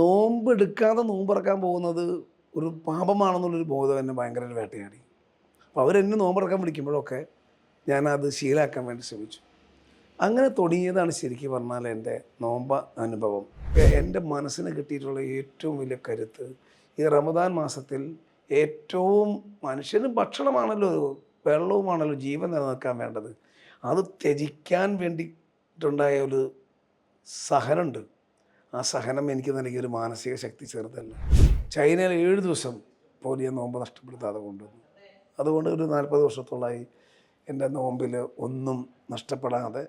നോമ്പ് എടുക്കാതെ നോമ്പിറക്കാൻ പോകുന്നത് ഒരു പാപമാണെന്നുള്ളൊരു ബോധം എന്നെ ഭയങ്കര വേട്ടയാടി. അപ്പോൾ അവരെന്നെ നോമ്പിറക്കാൻ വിളിക്കുമ്പോഴൊക്കെ ഞാനത് ശീലാക്കാൻ വേണ്ടി ശ്രമിച്ചു. അങ്ങനെ തുടങ്ങിയതാണ് ശരിക്കും പറഞ്ഞാൽ എന്റെ നോമ്പ അനുഭവം. എന്റെ മനസ്സിന് കിട്ടിയിട്ടുള്ള ഏറ്റവും വലിയ കരുത്ത് ഈ റമദാൻ മാസത്തിൽ ഏറ്റവും മനുഷ്യന് ഭക്ഷണമാണല്ലോ വെള്ളവുമാണല്ലോ ജീവൻ നിലനിൽക്കാൻ വേണ്ടത്. അത് ത്യജിക്കാൻ വേണ്ടിയിട്ടുണ്ടായ ഒരു സഹനമുണ്ട്. ആ സഹനം എനിക്ക് നൽകിയ ഒരു മാനസിക ശക്തി ചെറുതല്ല. ചൈനയിൽ ഏഴ് ദിവസം പോലും ഞാൻ നോമ്പ് നഷ്ടപ്പെടുത്താതെ കൊണ്ടുവന്നു. അതുകൊണ്ട് ഒരു നാൽപ്പത് വർഷത്തോളമായി എന്റെ നോമ്പിൽ ഒന്നും നഷ്ടപ്പെടാതെ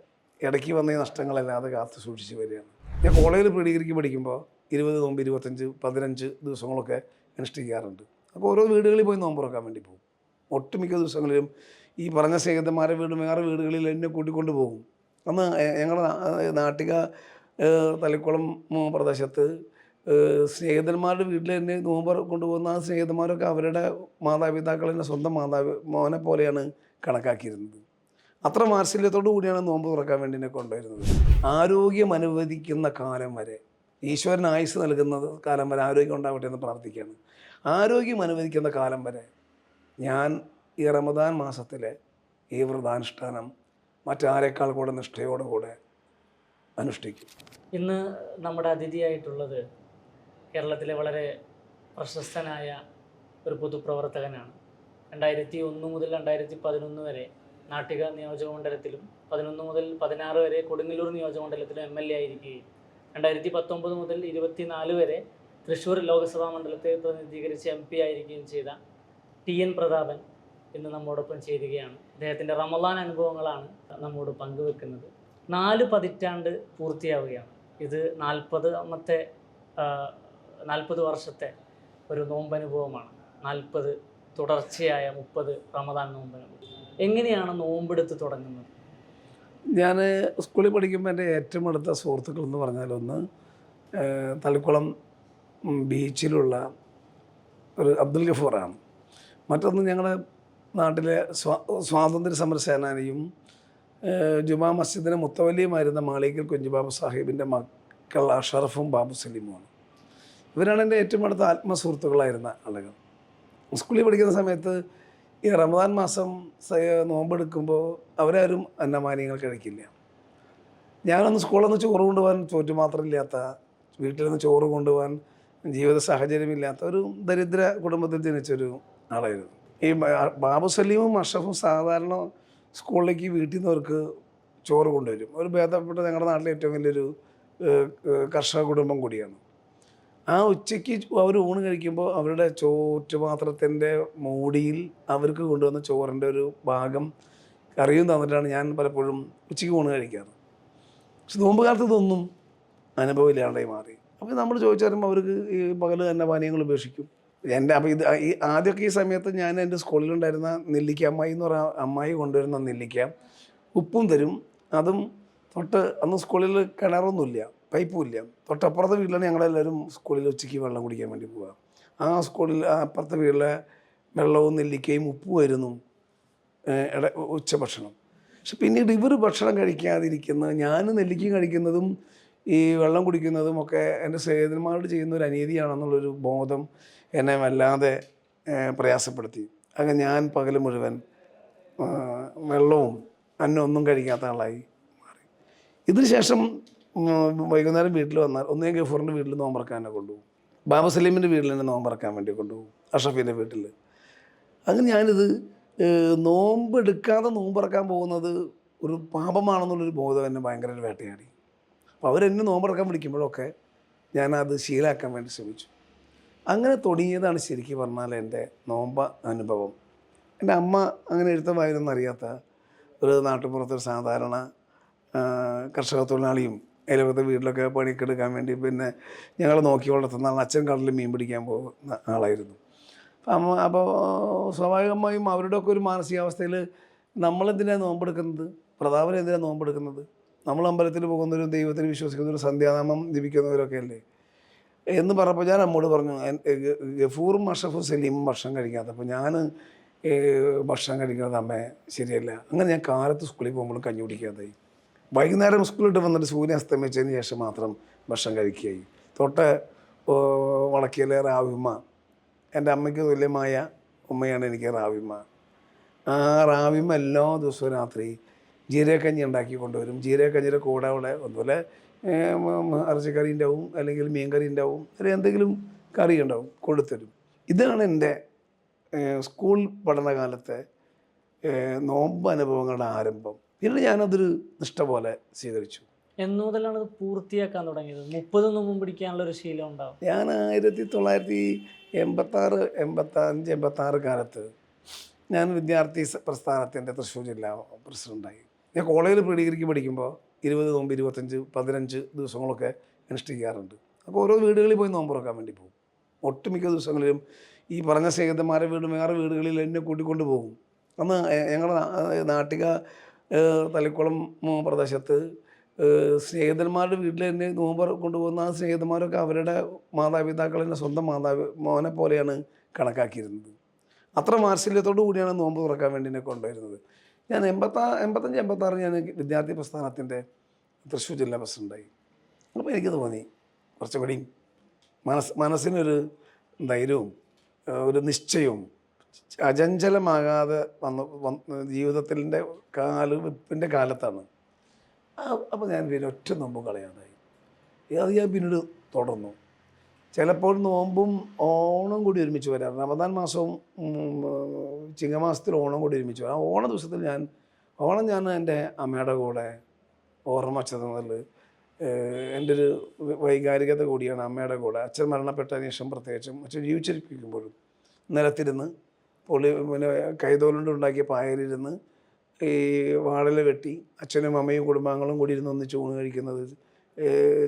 ഇടയ്ക്ക് വന്ന ഈ നഷ്ടങ്ങളല്ലാതെ കാത്തു സൂക്ഷിച്ച് വരികയാണ്. ഞാൻ കോളേജിൽ പ്രീഡിഗ്രിക്ക് പഠിക്കുമ്പോൾ ഇരുപത് നോമ്പ് ഇരുപത്തഞ്ച് പതിനഞ്ച് ദിവസങ്ങളൊക്കെ അനുഷ്ഠിക്കാറുണ്ട് അപ്പോൾ ഓരോ വീടുകളിൽ പോയി നോമ്പ് തുറക്കാൻ വേണ്ടി പോകും. ഒട്ടുമിക്ക ദിവസങ്ങളിലും ഈ പറഞ്ഞ സ്നേഹിതന്മാരെ വീടും വേറെ വീടുകളിൽ എന്നെ കൂട്ടിക്കൊണ്ട് പോകും. അന്ന് ഞങ്ങളുടെ നാട്ടിക ഉം, പ്രദേശത്ത് സ്നേഹിതന്മാരുടെ വീട്ടിൽ തന്നെ നോമ്പ് കൊണ്ടുപോകുന്ന ആ സ്നേഹിതന്മാരൊക്കെ അവരുടെ മാതാപിതാക്കളെ സ്വന്തം മാതാ മോനെ പോലെയാണ് കണക്കാക്കിയിരുന്നത്. അത്ര മാത്സല്യത്തോടു കൂടിയാണ് നോമ്പ് തുറക്കാൻ വേണ്ടി എന്നെ കൊണ്ടുവരുന്നത്. ആരോഗ്യം അനുവദിക്കുന്ന കാലം വരെ ഈശ്വരൻ ആയുസ് നൽകുന്നത് കാലം വരെ ആരോഗ്യം ഉണ്ടാവട്ടെ എന്ന് പ്രാർത്ഥിക്കുകയാണ്. ആരോഗ്യം അനുവദിക്കുന്ന കാലം വരെ ഞാൻ ഈ റമദാൻ മാസത്തിലെ ഈ വ്രതാനുഷ്ഠാനം മറ്റാരേക്കാൾ കൂടെ നിഷ്ഠയോടെ കൂടെ അനുഷ്ഠിക്കും. ഇന്ന് നമ്മുടെ അതിഥിയായിട്ടുള്ളത് കേരളത്തിലെ വളരെ പ്രശസ്തനായ ഒരു പൊതുപ്രവർത്തകനാണ്. രണ്ടായിരത്തി ഒന്ന് മുതൽ രണ്ടായിരത്തി പതിനൊന്ന് വരെ നാട്ടിക നിയോജകമണ്ഡലത്തിലും പതിനൊന്ന് മുതൽ പതിനാറ് വരെ കൊടുങ്ങല്ലൂർ നിയോജകമണ്ഡലത്തിലും എം എൽ എ ആയിരിക്കുകയും രണ്ടായിരത്തി പത്തൊമ്പത് മുതൽ ഇരുപത്തിനാല് വരെ തൃശ്ശൂർ ലോക്സഭാ മണ്ഡലത്തെ പ്രതിനിധീകരിച്ച് എം പി ആയിരിക്കുകയും ചെയ്ത ടി എൻ പ്രതാപൻ ഇന്ന് നമ്മോടൊപ്പം ചേരുകയാണ്. അദ്ദേഹത്തിന്റെ റമദാൻ അനുഭവങ്ങളാണ് നമ്മോട് പങ്കുവെക്കുന്നത്. നാല് പതിറ്റാണ്ട് പൂർത്തിയാവുകയാണ്. ഇത് നാൽപ്പതാമത്തെ നാൽപ്പത് വർഷത്തെ ഒരു നോമ്പനുഭവമാണ്. നാൽപ്പത് തുടർച്ചയായ മുപ്പത് റമദാൻ നോമ്പനുഭവം. എങ്ങനെയാണ് നോമ്പെടുത്ത് തുടങ്ങുന്നത്? ഞാൻ സ്കൂളിൽ പഠിക്കുമ്പോൾ എന്റെ ഏറ്റവും അടുത്ത സുഹൃത്തുക്കൾ എന്ന് പറഞ്ഞാൽ ഒന്ന് തളിക്കുളം ബീച്ചിലുള്ള ഒരു അബ്ദുൽ ഗഫൂറാണ്. മറ്റൊന്ന് ഞങ്ങളുടെ നാട്ടിലെ സ്വാ സ്വാതന്ത്ര്യ സമര സേനാനിയും ജുമാ മസ്ജിദിന് മുത്തവല്ലിയുമായിരുന്ന മാളികൽ കുഞ്ഞുബാബു സാഹിബിന്റെ മക്കൾ അഷറഫും ബാബു സലീമുമാണ്. ഇവരാണ് എന്റെ ഏറ്റവും അടുത്ത ആത്മസുഹൃത്തുക്കളായിരുന്ന ആളുകൾ. സ്കൂളിൽ പഠിക്കുന്ന സമയത്ത് ഈ റമദാൻ മാസം നോമ്പെടുക്കുമ്പോൾ അവരാരും അന്നമാനിയങ്ങൾ കഴിക്കില്ല. ഞാനൊന്ന് സ്കൂളിൽ നിന്ന് ചോറ് കൊണ്ടുപോകാൻ ചോറ്റ് മാത്രമില്ലാത്ത വീട്ടിൽ നിന്ന് ചോറ് കൊണ്ടുപോകാൻ ജീവിത സാഹചര്യമില്ലാത്ത ഒരു ദരിദ്ര കുടുംബത്തിൽ ജനിച്ചൊരു ആളായിരുന്നു. ഈ ബാബു സലീമും അഷഫും സാധാരണ സ്കൂളിലേക്ക് വീട്ടിൽ നിന്നവർക്ക് ചോറ് കൊണ്ടുവരും. ഒരു ഭേദപ്പെട്ട ഞങ്ങളുടെ നാട്ടിലെ ഏറ്റവും വലിയൊരു കർഷക കുടുംബം കൂടിയാണ്. ആ ഉച്ചയ്ക്ക് അവർ ഊണ് കഴിക്കുമ്പോൾ അവരുടെ ചോറ്റുപാത്രത്തിന്റെ മൂടിയിൽ അവർക്ക് കൊണ്ടുവന്ന ചോറിന്റെ ഒരു ഭാഗം കറിയും തന്നിട്ടാണ് ഞാൻ പലപ്പോഴും ഉച്ചയ്ക്ക് ഊണ് കഴിക്കാറ്. പക്ഷെ നോമ്പ് കാലത്ത് ഇതൊന്നും അനുഭവമില്ലാണ്ടായി മാറി. അപ്പോൾ നമ്മൾ ചോദിച്ചാലും അവർക്ക് ഈ പകൽ തന്നെ പാനീയങ്ങൾ ഉപേക്ഷിക്കും. എന്റെ അപ്പോൾ ഇത് ഈ ആദ്യമൊക്കെ ഈ സമയത്ത് ഞാൻ എന്റെ സ്കൂളിലുണ്ടായിരുന്ന നെല്ലിക്ക അമ്മായി എന്ന് പറഞ്ഞ അമ്മായി കൊണ്ടുവരുന്ന നെല്ലിക്ക. ഉപ്പും തരും. അതും തൊട്ട് അന്ന് സ്കൂളിൽ കിണറൊന്നുമില്ല പൈപ്പും ഇല്ല തൊട്ടപ്പുറത്തെ വീട്ടിലാണ് ഞങ്ങളെല്ലാവരും സ്കൂളിൽ ഉച്ചയ്ക്ക് വെള്ളം കുടിക്കാൻ വേണ്ടി പോവുക. ആ സ്കൂളിൽ അപ്പുറത്തെ വീട്ടിലെ വെള്ളവും നെല്ലിക്കയും ഉപ്പും ആയിരുന്നു ഇട ഉച്ചഭക്ഷണം പക്ഷെ പിന്നീട് ഇവർ ഭക്ഷണം കഴിക്കാതിരിക്കുന്ന ഞാൻ നെല്ലിക്കയും കഴിക്കുന്നതും ഈ വെള്ളം കുടിക്കുന്നതും ഒക്കെ എന്റെ സഹോദരന്മാരോട് ചെയ്യുന്ന ഒരു അനീതിയാണെന്നുള്ളൊരു ബോധം എന്നെ വല്ലാതെ പ്രയാസപ്പെടുത്തി. അങ്ങനെ ഞാൻ പകൽ മുഴുവൻ വെള്ളവും അന്നം ഒന്നും കഴിക്കാത്ത ആളായി മാറി. ഇതിന് ശേഷം വൈകുന്നേരം വീട്ടിൽ വന്നാൽ ഒന്നേ ഗഫൂറിന്റെ വീട്ടിൽ നോമ്പറക്കാൻ എന്നെ കൊണ്ടുപോകും. ബാബ സലീമിന്റെ വീട്ടിൽ തന്നെ നോമ്പറക്കാൻ വേണ്ടി കൊണ്ടുപോകും അഷഫിന്റെ വീട്ടിൽ. അങ്ങനെ ഞാനിത് നോമ്പെടുക്കാതെ നോമ്പറക്കാൻ പോകുന്നത് ഒരു പാപമാണെന്നുള്ളൊരു ബോധം എന്നെ ഭയങ്കര വേട്ടയാടി. അപ്പോൾ അവരെന്നെ നോമ്പറക്കാൻ വിളിക്കുമ്പോഴൊക്കെ ഞാനത് ശീലാക്കാൻ വേണ്ടി ശ്രമിച്ചു. അങ്ങനെ തുടങ്ങിയതാണ് ശരിക്കും പറഞ്ഞാൽ എന്റെ നോമ്പ അനുഭവം. എന്റെ അമ്മ അങ്ങനെ എഴുത്തം അറിയാത്ത ഒരു നാട്ടുപുറത്തൊരു സാധാരണ കർഷക തൊഴിലാളിയും അതിലൊക്കെ വീട്ടിലൊക്കെ പണിക്കെടുക്കാൻ വേണ്ടി പിന്നെ ഞങ്ങൾ നോക്കി വളർത്തുന്ന ആൾ അച്ഛൻ കടലിൽ മീൻ പിടിക്കാൻ പോകുന്ന ആളായിരുന്നു. അപ്പം അപ്പോൾ സ്വാഭാവികമായും അവരുടെ ഒക്കെ ഒരു മാനസികാവസ്ഥയിൽ നമ്മളെന്തിനാണ് നോമ്പെടുക്കുന്നത്? പ്രതാപൻ എന്തിനാണ് നോമ്പെടുക്കുന്നത്? നമ്മൾ അമ്പലത്തിൽ പോകുന്നവരും ദൈവത്തിൽ വിശ്വസിക്കുന്നവരും സന്ധ്യാനാമം ജപിക്കുന്നവരൊക്കെ അല്ലേ? എന്ന് പറഞ്ഞപ്പോൾ ഞാൻ അമ്മോട് പറഞ്ഞു ഗഫൂറും അഷഫും സലീമും ഭക്ഷണം കഴിക്കാത്തപ്പോൾ ഞാൻ ഭക്ഷണം കഴിക്കുന്നത് അമ്മ ശരിയല്ല. അങ്ങനെ ഞാൻ കാലത്ത് സ്കൂളിൽ പോകുമ്പോൾ കഞ്ഞി കുടിക്കാതായി. വൈകുന്നേരം സ്കൂളിട്ട് വന്നിട്ട് സൂര്യൻ അസ്തമിച്ചതിന് ശേഷം മാത്രം ഭക്ഷണം കഴിക്കുകയായി. തൊട്ട് വളക്കിയിലെ റാവിമ്മ എന്റെ അമ്മയ്ക്ക് തുല്യമായ ഉമ്മയാണ് എനിക്ക് റാവിമ്മ ആ റാവിമ്മ എല്ലാ ദിവസവും രാത്രി ജീരകക്കഞ്ഞി ഉണ്ടാക്കി കൊണ്ടുവരും. ജീരകക്കഞ്ഞിയുടെ കൂടെ അവിടെ അതുപോലെ ഇറച്ചിക്കറി ഉണ്ടാവും അല്ലെങ്കിൽ മീൻ കറി ഉണ്ടാവും അല്ലെങ്കിൽ എന്തെങ്കിലും കറി ഉണ്ടാവും കൊടുത്തരും. ഇതാണ് എന്റെ സ്കൂൾ പഠനകാലത്തെ നോമ്പ് അനുഭവങ്ങളുടെ ആരംഭം. പിന്നീട് ഞാനതൊരു നിഷ്ഠ പോലെ സ്വീകരിച്ചു. എന്നു മുതലാണ് ഇത് പൂർത്തിയാക്കാൻ തുടങ്ങിയത്? മുപ്പത് നോമ്പും പിടിക്കാനുള്ള ഒരു ശീലം ഉണ്ടാവും? ഞാൻ ആയിരത്തി തൊള്ളായിരത്തി എൺപത്താറ് എൺപത്തഞ്ച് എൺപത്താറ് കാലത്ത് ഞാൻ വിദ്യാർത്ഥി പ്രസ്ഥാനത്തിന്റെ തൃശ്ശൂർ ജില്ലാ പ്രസിഡന്റായി ഞാൻ കോളേജിൽ പ്രീ ഡിഗ്രിക്ക് പഠിക്കുമ്പോൾ ഇരുപത് നോമ്പ് ഇരുപത്തഞ്ച് പതിനഞ്ച് ദിവസങ്ങളൊക്കെ അനുഷ്ഠിക്കാറുണ്ട് അപ്പോൾ ഓരോ വീടുകളിൽ പോയി നോമ്പ് തുറക്കാൻ വേണ്ടി പോകും. ഒട്ടുമിക്ക ദിവസങ്ങളിലും ഈ പറഞ്ഞ സ്നേഹിതന്മാരെ വീടും വേറെ വീടുകളിൽ എന്നെ കൂട്ടിക്കൊണ്ട് പോകും. അന്ന് ഞങ്ങളുടെ നാട്ടിക ഉം, പ്രദേശത്ത് സ്നേഹിതന്മാരുടെ വീട്ടിൽ എന്നെ നോമ്പ് കൊണ്ടുപോകുന്ന ആ സ്നേഹിതന്മാരൊക്കെ അവരുടെ മാതാപിതാക്കൾ എന്നെ സ്വന്തം മാതാപി മോനെ പോലെയാണ് കണക്കാക്കിയിരുന്നത്. അത്ര വാത്സല്യത്തോടു കൂടിയാണ് നോമ്പ് തുറക്കാൻ വേണ്ടി എന്നെ കൊണ്ടുവരുന്നത്. ഞാൻ എൺപത്താ എൺപത്തഞ്ച് എൺപത്താറ് ഞാൻ വിദ്യാർത്ഥി പ്രസ്ഥാനത്തിന്റെ തൃശ്ശൂർ ജില്ലാ പ്രസിഡന്റായി അപ്പോൾ എനിക്ക് തോന്നി. കുറച്ചുകൂടി മനസ് മനസ്സിനൊരു ധൈര്യവും ഒരു നിശ്ചയവും അചഞ്ചലമാകാതെ വന്ന് വന്ന് ജീവിതത്തിന്റെ കാല വെപ്പിന്റെ കാലത്താണ്. അപ്പോൾ ഞാൻ പിന്നെ ഒറ്റ നോമ്പും കളയാതായി. അത് ഞാൻ പിന്നീട് തുടർന്നു. ചിലപ്പോൾ നോമ്പും ഓണം കൂടി ഒരുമിച്ച് വരാം റമദാൻ മാസവും ചിങ്ങമാസത്തിൽ ഓണം കൂടി ഒരുമിച്ച് വരാം ഓണ ദിവസത്തിൽ ഞാൻ ഓണം ഞാൻ എന്റെ അമ്മയുടെ കൂടെ ഓർമ്മ ചെന്നതിൽ എന്റെ ഒരു വൈകാരികത കൂടിയാണ് അമ്മയുടെ കൂടെ. അച്ഛൻ മരണപ്പെട്ടതിന് ശേഷം പ്രത്യേകിച്ചും അച്ഛൻ ജീവിച്ചിരിപ്പിക്കുമ്പോഴും നിലത്തിരുന്ന് പൊളി പിന്നെ കൈതോലുണ്ട് ഉണ്ടാക്കിയ പായലിരുന്ന് ഈ വാഴല വെട്ടി അച്ഛനും അമ്മയും കുടുംബാംഗങ്ങളും കൂടി ഇരുന്ന് ഒന്നിച്ച് ഊണ് കഴിക്കുന്നത്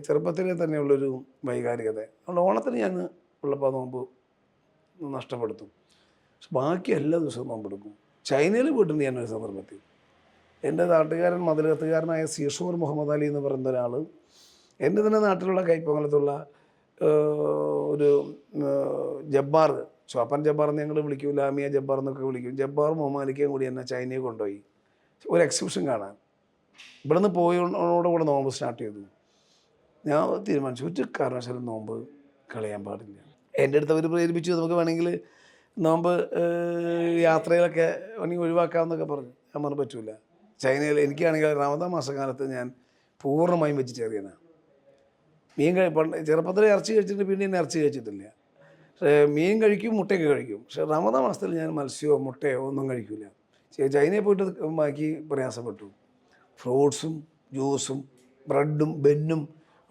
ചെറുപ്പത്തിലെ തന്നെയുള്ളൊരു വൈകാരികത. അതുകൊണ്ട് ഓണത്തിന് ഞാൻ ഉള്ളപ്പോൾ നോമ്പ് നഷ്ടപ്പെടുത്തും. പക്ഷെ ബാക്കി എല്ലാ ദിവസവും നോമ്പെടുക്കും ചൈനയിൽ പോയിട്ടുണ്ട് ഞാനൊരു സന്ദർഭത്തിൽ എന്റെ നാട്ടുകാരൻ മതിലകത്തുകാരനായ സീഷൂർ മുഹമ്മദ് അലി എന്ന് പറയുന്ന ഒരാൾ എന്റെ തന്നെ നാട്ടിലുള്ള കൈപ്പൊങ്ങലത്തുള്ള ഒരു ജബ്ബാർ ചോപ്പൻ ജബ്ബാർ എന്ന് ഞങ്ങൾ വിളിക്കും ലാമിയ ജബ്ബാർ എന്നൊക്കെ വിളിക്കും. ജബ്ബാർ മുഹമ്മാലിക്കയും കൂടി എന്നെ ചൈനയിൽ കൊണ്ടുപോയി. ഒരു എക്സിബിഷൻ കാണാൻ. ഇവിടുന്ന് പോയോടെ കൂടെ നോമ്പ് സ്റ്റാർട്ട് ചെയ്തു. ഞാൻ തീരുമാനിച്ചു. ഒരു കാരണവശാലും നോമ്പ് കളയാൻ പാടില്ല. എന്റെ അടുത്ത് അവർ പ്രേരിപ്പിച്ചു. നമുക്ക് വേണമെങ്കിൽ നോമ്പ് യാത്രയിലൊക്കെ വേണമെങ്കിൽ ഒഴിവാക്കാമെന്നൊക്കെ പറഞ്ഞു. ഞാൻ പറഞ്ഞു പറ്റൂല. ചൈനയിൽ എനിക്കാണെങ്കിൽ റമദാൻ മാസക്കാലത്ത് ഞാൻ പൂർണമായും വെജിറ്റേറിയനാണ് മീൻ കഴി പണ്ട് ചെറുപ്പത്തിൽ ഇറച്ചി കഴിച്ചിട്ട് പിന്നെ ഞാൻ ഇറച്ചി കഴിച്ചിട്ടില്ല. മീൻ കഴിക്കും മുട്ടയൊക്കെ കഴിക്കും. പക്ഷേ റമദാൻ മാസത്തിൽ ഞാൻ മത്സ്യമോ മുട്ടയോ ഒന്നും കഴിക്കില്ല ചൈനയിൽ പോയിട്ട് ബാക്കി പ്രയാസപ്പെട്ടു. ഫ്രൂട്ട്സും ജ്യൂസും ബ്രെഡും ബെന്നും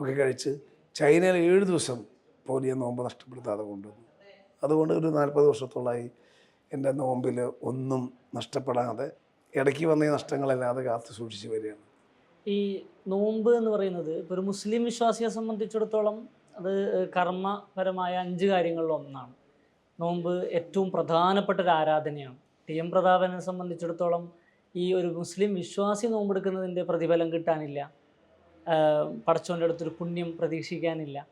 ഒക്കെ കഴിച്ച് ചൈനയിൽ ഏഴ് ദിവസം പോലിയ നോമ്പ് നഷ്ടപ്പെടുത്താതെ കൊണ്ടുവന്നു. അതുകൊണ്ട് ഒരു നാൽപ്പത് വർഷത്തോളമായി എന്റെ നോമ്പിൽ ഒന്നും നഷ്ടപ്പെടാതെ ഇടയ്ക്ക് വന്ന ഈ നഷ്ടങ്ങളല്ലാതെ കാത്തു സൂക്ഷിച്ച് വരികയാണ്. ഈ നോമ്പ് എന്ന് പറയുന്നത് ഇപ്പോൾ ഒരു മുസ്ലിം വിശ്വാസിയെ സംബന്ധിച്ചിടത്തോളം അത് കർമ്മപരമായ അഞ്ച് കാര്യങ്ങളിൽ ഒന്നാണ്. നോമ്പ് ഏറ്റവും പ്രധാനപ്പെട്ട ഒരു ആരാധനയാണ്. ടി എം പ്രതാപനെ സംബന്ധിച്ചിടത്തോളം ഈ ഒരു മുസ്ലിം വിശ്വാസി നോമ്പെടുക്കുന്നതിന്റെ പ്രതിഫലം കിട്ടാനില്ല. പടച്ചോന്റെ അടുത്തൊരു പുണ്യം പ്രതീക്ഷിക്കാനില്ല.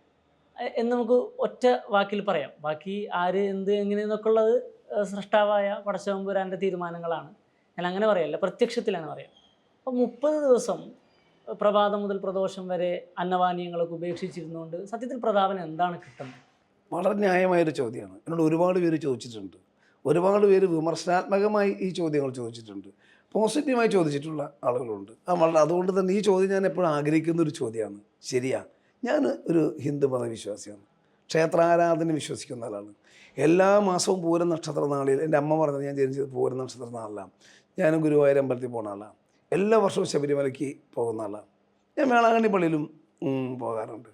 എന്ന് നമുക്ക് ഒറ്റ വാക്കിൽ പറയാം. ബാക്കി ആര് എന്ത് എങ്ങനെയെന്നൊക്കെ ഉള്ളത് സൃഷ്ടാവായ പടച്ചവമ്പുരാന്റെ തീരുമാനങ്ങളാണ്. ഞാൻ അങ്ങനെ പറയല്ല പ്രത്യക്ഷത്തിലാണ് പറയാം. അപ്പോൾ മുപ്പത് ദിവസം പ്രഭാതം മുതൽ പ്രദോഷം വരെ അന്നപാനീയങ്ങളൊക്കെ ഉപേക്ഷിച്ചിരുന്നുകൊണ്ട് സത്യത്തിൽ പ്രതാപന് എന്താണ് കിട്ടുന്നത്? വളരെ ന്യായമായൊരു ചോദ്യമാണ്. എന്നോട് ഒരുപാട് പേര് ചോദിച്ചിട്ടുണ്ട്. ഒരുപാട് പേര് വിമർശനാത്മകമായി ഈ ചോദ്യങ്ങൾ ചോദിച്ചിട്ടുണ്ട്. പോസിറ്റീവായി ചോദിച്ചിട്ടുള്ള ആളുകളുണ്ട്. ആ വളരെ അതുകൊണ്ട് തന്നെ ഈ ചോദ്യം ഞാൻ എപ്പോഴും ആഗ്രഹിക്കുന്ന ഒരു ചോദ്യമാണ്. ശരിയാ. ഞാൻ ഒരു ഹിന്ദു മതവിശ്വാസിയാണ്. ക്ഷേത്രാരാധന വിശ്വസിക്കുന്ന ആളാണ്. എല്ലാ മാസവും പൂരം നക്ഷത്ര നാളിൽ എന്റെ അമ്മ പറഞ്ഞത് ഞാൻ ജനിച്ചത് പൂരം നക്ഷത്ര നാളിലാണ് ഞാൻ ഗുരുവായൂർ അമ്പലത്തിൽ പോകുന്ന ആളാണ്. എല്ലാ വർഷവും ശബരിമലയ്ക്ക് പോകുന്ന ആളാണ്. ഞാൻ വേളാങ്കണ്ണി പള്ളിയിലും പോകാറുണ്ട്.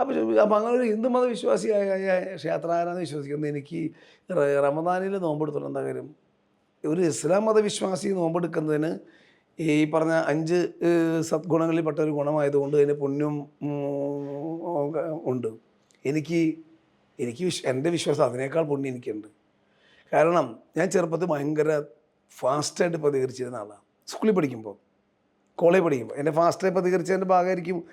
അപ്പോൾ അപ്പോൾ അങ്ങനെ ഒരു ഹിന്ദു മതവിശ്വാസിയായ ക്ഷേത്രാരാധന വിശ്വസിക്കുന്ന എനിക്ക് റമദാനിൽ നോമ്പെടുത്തിട്ട് എന്താ കാര്യം? ഒരു ഇസ്ലാം മതവിശ്വാസി നോമ്പെടുക്കുന്നതിന് ഈ പറഞ്ഞ അഞ്ച് സദ്ഗുണങ്ങളിൽപ്പെട്ട ഒരു ഗുണമായതുകൊണ്ട് അതിന് പുണ്യം ഉണ്ട്. എനിക്ക് എനിക്ക് വിശ്വ എന്റെ വിശ്വാസം അതിനേക്കാൾ പുണ്യം എനിക്കുണ്ട്. കാരണം ഞാൻ ചെറുപ്പത്തിൽ ഭയങ്കര ഫാസ്റ്റായിട്ട് പ്രതികരിച്ചിരുന്ന ആളാണ് സ്കൂളിൽ പഠിക്കുമ്പോൾ കോളേജ് പഠിക്കുമ്പോൾ. എന്റെ ഫാസ്റ്റായി പ്രതികരിച്ചതിന്റെ ഭാഗമായിരിക്കും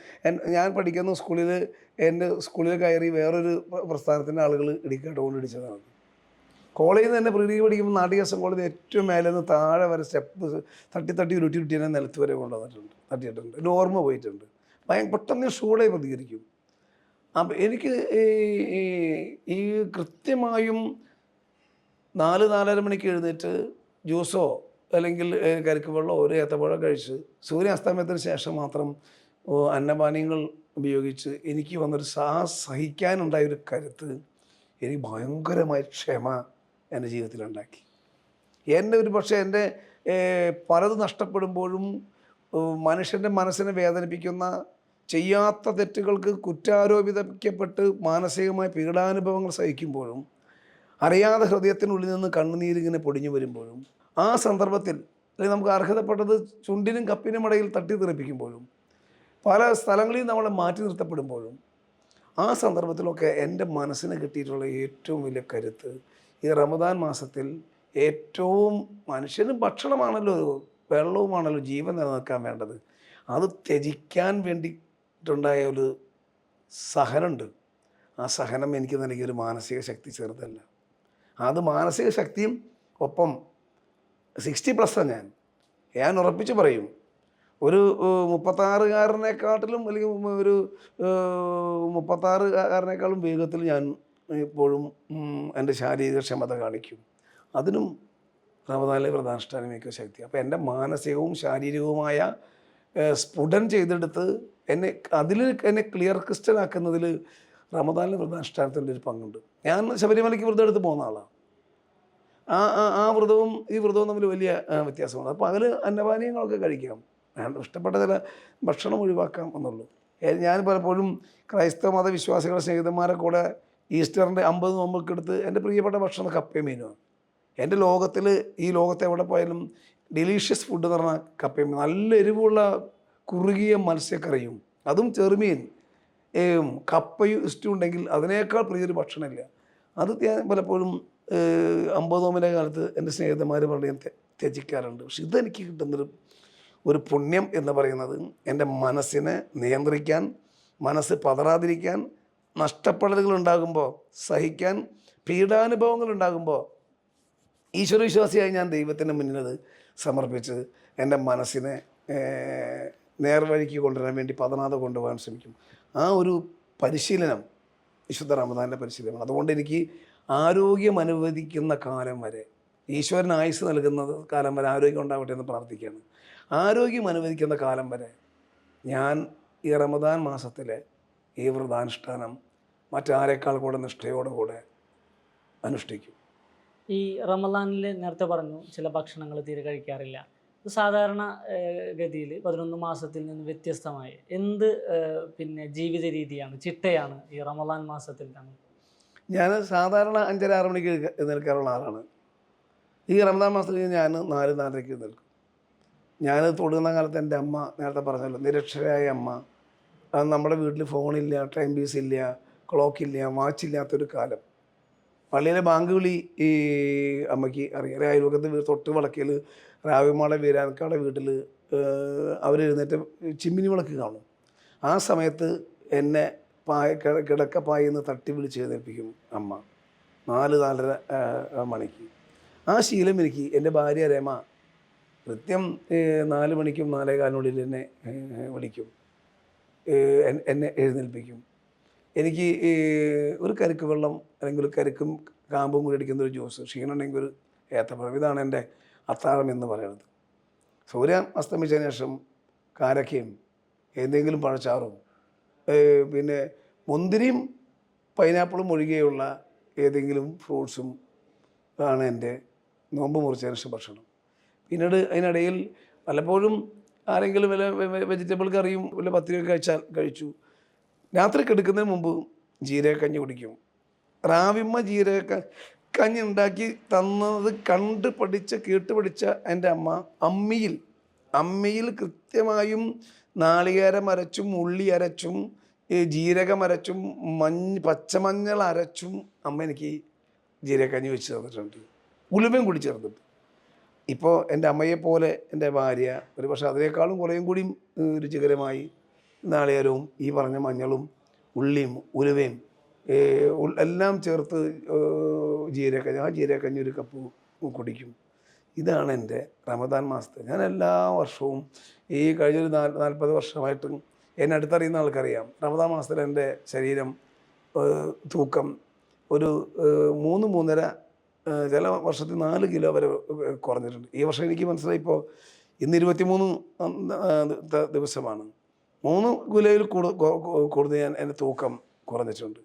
ഞാൻ പഠിക്കുന്ന സ്കൂളിൽ എന്റെ സ്കൂളിൽ കയറി വേറൊരു പ്ര- പ്രസ്ഥാനത്തിന്റെ ആളുകൾ ഇടിക്കാട്ട് ഇടിച്ചതാണ്. കോളേജിൽ നിന്ന് തന്നെ പ്രീ ഡിഗ്രി പഠിക്കുമ്പോൾ നാട്ടികാസം കോളേജ് ഏറ്റവും മേലെ നിന്ന് താഴെ വരെ സ്റ്റെപ്പ് തട്ടി തട്ടി ഉരുട്ടി ഉരുട്ടി തന്നെ നിലത്ത് വരെ കൊണ്ടുവന്നിട്ടുണ്ട് തട്ടിയിട്ടുണ്ട്. എന്റെ ഓർമ്മ പോയിട്ടുണ്ട്. ഭയങ്കര പെട്ടെന്ന് ഷൂളായി പ്രതികരിക്കും. അപ്പം എനിക്ക് ഈ കൃത്യമായും നാല് നാലര മണിക്ക് എഴുന്നേറ്റ് ജ്യൂസോ അല്ലെങ്കിൽ കരിക്ക് വെള്ളമോ ഒരു ഏത്തപ്പഴം കഴിച്ച് സൂര്യാസ്തമയത്തിന് ശേഷം മാത്രം അന്നപാനീയങ്ങൾ ഉപയോഗിച്ച് എനിക്ക് വന്നൊരു സാ സഹിക്കാനുണ്ടായൊരു കരുത്ത് എനിക്ക് ഭയങ്കരമായ ക്ഷമ എന്റെ ജീവിതത്തിലുണ്ടാക്കി. എന്റെ ഒരു പക്ഷേ എന്റെ പലത് നഷ്ടപ്പെടുമ്പോഴും മനുഷ്യന്റെ മനസ്സിനെ വേദനിപ്പിക്കുന്ന ചെയ്യാത്ത തെറ്റുകൾക്ക് കുറ്റാരോപിതപ്പെട്ട് മാനസികമായ പീഡാനുഭവങ്ങൾ സഹിക്കുമ്പോഴും അറിയാതെ ഹൃദയത്തിനുള്ളിൽ നിന്ന് കണ്ണുനീരിങ്ങനെ പൊടിഞ്ഞു വരുമ്പോഴും ആ സന്ദർഭത്തിൽ അല്ലെങ്കിൽ നമുക്ക് അർഹതപ്പെട്ടത് ചുണ്ടിനും കപ്പിനും ഇടയിൽ തട്ടി തെറിപ്പിക്കുമ്പോഴും പല സ്ഥലങ്ങളിൽ നമ്മളെ മാറ്റി നിർത്തപ്പെടുമ്പോഴും ആ സന്ദർഭത്തിലൊക്കെ എന്റെ മനസ്സിന് കിട്ടിയിട്ടുള്ള ഏറ്റവും വലിയ കരുത്ത് ഈ റമദാൻ മാസത്തിൽ ഏറ്റവും മനുഷ്യന് ഭക്ഷണമാണല്ലോ വെള്ളവുമാണല്ലോ ജീവൻ നിലനിൽക്കാൻ വേണ്ടത്. അത് ത്യജിക്കാൻ വേണ്ടിയിട്ടുണ്ടായ ഒരു സഹനമുണ്ട്. ആ സഹനം എനിക്ക് നൽകിയൊരു മാനസിക ശക്തി ചെറുതല്ല. അത് മാനസിക ശക്തിയും ഒപ്പം സിക്സ്റ്റി പ്ലസ്സാണ് ഞാൻ. ഞാൻ ഉറപ്പിച്ച് പറയും ഒരു മുപ്പത്താറുകാരനെക്കാട്ടിലും അല്ലെങ്കിൽ ഒരു മുപ്പത്താറുകാരനേക്കാളും വേഗത്തിൽ ഞാൻ ഇപ്പോഴും എന്റെ ശാരീരിക ക്ഷമത കാണിക്കും. അതിനും റമദാനിലെ പ്രധാനുഷ്ഠാനമേക്ക് ശക്തി അപ്പോൾ എന്റെ മാനസികവും ശാരീരികവുമായ സ്ഫുടൻ ചെയ്തെടുത്ത് എന്നെ അതിൽ എന്നെ ക്ലിയർ ക്രിസ്റ്റൽ ആക്കുന്നതിൽ റമദാനിലെ വ്രതാനുഷ്ഠാനത്തിന്റെ ഒരു പങ്കുണ്ട്. ഞാൻ ശബരിമലയ്ക്ക് വ്രതം എടുത്ത് പോകുന്ന ആളാണ് ആ ആ വ്രതവും ഈ വ്രതവും തമ്മിൽ വലിയ വ്യത്യാസമാണ് അപ്പോൾ അതിൽ അന്നപാനീയങ്ങളൊക്കെ കഴിക്കാം. ഇഷ്ടപ്പെട്ട ചില ഭക്ഷണം ഒഴിവാക്കാം എന്നുള്ളൂ. ഞാൻ പലപ്പോഴും ക്രൈസ്തവ മതവിശ്വാസികളുടെ സ്നേഹിതന്മാരെ കൂടെ ഈസ്റ്ററിന്റെ അമ്പത് നോമ്പൊക്കെ എടുത്ത് എന്റെ പ്രിയപ്പെട്ട ഭക്ഷണം കപ്പയും മീനുമാണ് എന്റെ ലോകത്തിൽ ഈ ലോകത്തെ എവിടെ പോയാലും ഡെലീഷ്യസ് ഫുഡ് എന്ന് പറഞ്ഞാൽ കപ്പയും നല്ല എരിവുള്ള കുറുകിയ മത്സ്യക്കറിയും അതും ചെറുമീൻ കപ്പയും ഇഷ്ടം ഉണ്ടെങ്കിൽ അതിനേക്കാൾ പ്രിയൊരു ഭക്ഷണമില്ല. അത് ഞാൻ പലപ്പോഴും അമ്പത് നോമ്പിന്റെ കാലത്ത് എന്റെ സ്നേഹിതന്മാർ പറഞ്ഞ് ഞാൻ ത്യ- ത്യജിക്കാറുണ്ട്. പക്ഷെ ഇതെനിക്ക് കിട്ടുന്നൊരു ഒരു പുണ്യം എന്ന് പറയുന്നത് എന്റെ മനസ്സിനെ നിയന്ത്രിക്കാൻ മനസ്സ് പതറാതിരിക്കാൻ നഷ്ടപ്പെടലുകൾ ഉണ്ടാകുമ്പോൾ സഹിക്കാൻ പീഡാനുഭവങ്ങൾ ഉണ്ടാകുമ്പോൾ ഈശ്വരവിശ്വാസിയായി ഞാൻ ദൈവത്തിന്റെ മുന്നിൽ അത് സമർപ്പിച്ച് എന്റെ മനസ്സിനെ നേർവഴിക്ക് കൊണ്ടുവരാൻ വേണ്ടി പതനാഥ കൊണ്ടുപോകാൻ ശ്രമിക്കും. ആ ഒരു പരിശീലനം വിശുദ്ധ റമദാന്റെ പരിശീലനം അതുകൊണ്ട് എനിക്ക് ആരോഗ്യം അനുവദിക്കുന്ന കാലം വരെ ഈശ്വരൻ ആയുസ് നൽകുന്നത് കാലം വരെ ആരോഗ്യം ഉണ്ടാവട്ടെ എന്ന് പ്രാർത്ഥിക്കുകയാണ്. ആരോഗ്യം അനുവദിക്കുന്ന കാലം വരെ ഞാൻ ഈ റമദാൻ മാസത്തിലെ ഈ വ്രതാനുഷ്ഠാനം മറ്റാരേക്കാൾ കൂടെ നിഷ്ഠയോടുകൂടെ അനുഷ്ഠിക്കും. ഈ റമദാനിൽ നേരത്തെ പറഞ്ഞു ചില ഭക്ഷണങ്ങൾ തീരെ കഴിക്കാറില്ല. സാധാരണ ഗതിയിൽ പതിനൊന്ന് മാസത്തിൽ നിന്ന് വ്യത്യസ്തമായി. എന്ത് പിന്നെ ജീവിത രീതിയാണ് ചിട്ടയാണ് ഈ റമദാൻ മാസത്തിൽ തന്നെ? ഞാൻ സാധാരണ അഞ്ചര ആറ് മണിക്ക് എഴുന്നേൽക്കാറുള്ള ആളാണ്. ഈ റമദാൻ മാസത്തിൽ ഞാൻ നാല് നാലരയ്ക്ക് എഴുന്നേൽക്കും. ഞാൻ തൊടുന്ന കാലത്ത് എന്റെ അമ്മ നേരത്തെ പറഞ്ഞല്ലോ നിരക്ഷരായ അമ്മ. നമ്മുടെ വീട്ടിൽ ഫോണില്ല ടൈം പീസ് ഇല്ല ക്ലോക്ക് ഇല്ല വാച്ച് ഇല്ലാത്തൊരു കാലം. പള്ളിയിലെ ബാങ്ക് വിളി ഈ അമ്മയ്ക്ക് അറിയാം. അയൽവക്കത്ത് തൊട്ട് വളക്കൽ രാവിമാളെ വീരാനക്കാടെ വീട്ടിൽ അവരെഴുന്നേറ്റ് ചിമ്മിനി വിളക്ക് കാണും. ആ സമയത്ത് എന്നെ പായ കിട- കിടക്ക പായിൽ നിന്ന് തട്ടി വിളിച്ച് എഴുന്നേൽപ്പിക്കും അമ്മ. നാല് നാലര മണിക്ക്. ആ ശീലം എനിക്ക്. എന്റെ ഭാര്യ രമ കൃത്യം നാല് മണിക്കും നാലേ കാലിനുള്ളിൽ എന്നെ വിളിക്കും. എന്നെ എഴുന്നേൽപ്പിക്കും. എനിക്ക് ഒരു കരുക്ക് വെള്ളം അല്ലെങ്കിൽ ഒരു കരുക്കും കാമ്പും കൂടി അടിക്കുന്ന ഒരു ജ്യൂസ് ക്ഷീണമുണ്ടെങ്കിൽ ഒരു ഏത്തപ്പഴം. ഇതാണ് എന്റെ അത്താഴം എന്ന് പറയുന്നത്. സൂര്യൻ അസ്തമിച്ചതിന് ശേഷം കാരക്കയും എന്തെങ്കിലും പഴച്ചാറും പിന്നെ മുന്തിരിയും പൈനാപ്പിളും ഒഴികെയുള്ള ഏതെങ്കിലും ഫ്രൂട്ട്സും ആണ് എന്റെ നോമ്പ് മുറിച്ചതിന് ശേഷം ഭക്ഷണം. പിന്നീട് അതിനിടയിൽ പലപ്പോഴും ആരെങ്കിലും വല്ല വെജിറ്റബിൾ കറിയും വല്ല പത്തിരിയൊക്കെ കഴിച്ചാൽ കഴിച്ചു. രാത്രി കിടക്കുന്നതിന് മുമ്പ് ജീരകക്കഞ്ഞി കുടിക്കും. റാവിമ്മ ജീരക കഞ്ഞി ഉണ്ടാക്കി തന്നത് കണ്ട് പഠിച്ച കേട്ട് പഠിച്ച എന്റെ അമ്മ അമ്മിയിൽ അമ്മിയിൽ കൃത്യമായും നാളികേരം അരച്ചും ഉള്ളി അരച്ചും ജീരകം അരച്ചും മഞ്ഞ് പച്ചമഞ്ഞൾ അരച്ചും അമ്മ എനിക്ക് ജീരകഞ്ഞി വെച്ച് തന്നിട്ടുണ്ട്. ഉലുവയും ചേർത്തിട്ട് ഇപ്പോൾ എന്റെ അമ്മയെപ്പോലെ എന്റെ ഭാര്യ ഒരു പക്ഷേ അതിനേക്കാളും കുറേയും കൂടിയും രുചികരമായി നാളികേരവും ഈ പറഞ്ഞ മഞ്ഞളും ഉള്ളിയും ഉലുവയും എല്ലാം ചേർത്ത് ഏഹ്, ജീരകക്കഞ്ഞി ആ ജീരകക്കഞ്ഞി ഒരു കപ്പ് കുടിക്കും. ഇതാണ് എന്റെ റമദാൻ മാസത്തെ. ഞാൻ എല്ലാ വർഷവും ഈ കഴിഞ്ഞൊരു നാല് നാൽപ്പത് വർഷമായിട്ടും എന്നെ അടുത്തറിയുന്ന ആൾക്കറിയാം. റമദാൻ മാസത്തിൽ എന്റെ ശരീരം തൂക്കം ഒരു മൂന്ന് മൂന്നര ചില വർഷത്തിൽ നാല് കിലോ വരെ കുറഞ്ഞിട്ടുണ്ട്. ഈ വർഷം എനിക്ക് മനസ്സിലായി ഇപ്പോൾ ഇന്ന് ഇരുപത്തിമൂന്ന് ദിവസമാണ്. മൂന്ന് കിലോയിൽ കൂടുതൽ ഞാൻ എന്റെ തൂക്കം കുറഞ്ഞിട്ടുണ്ട്.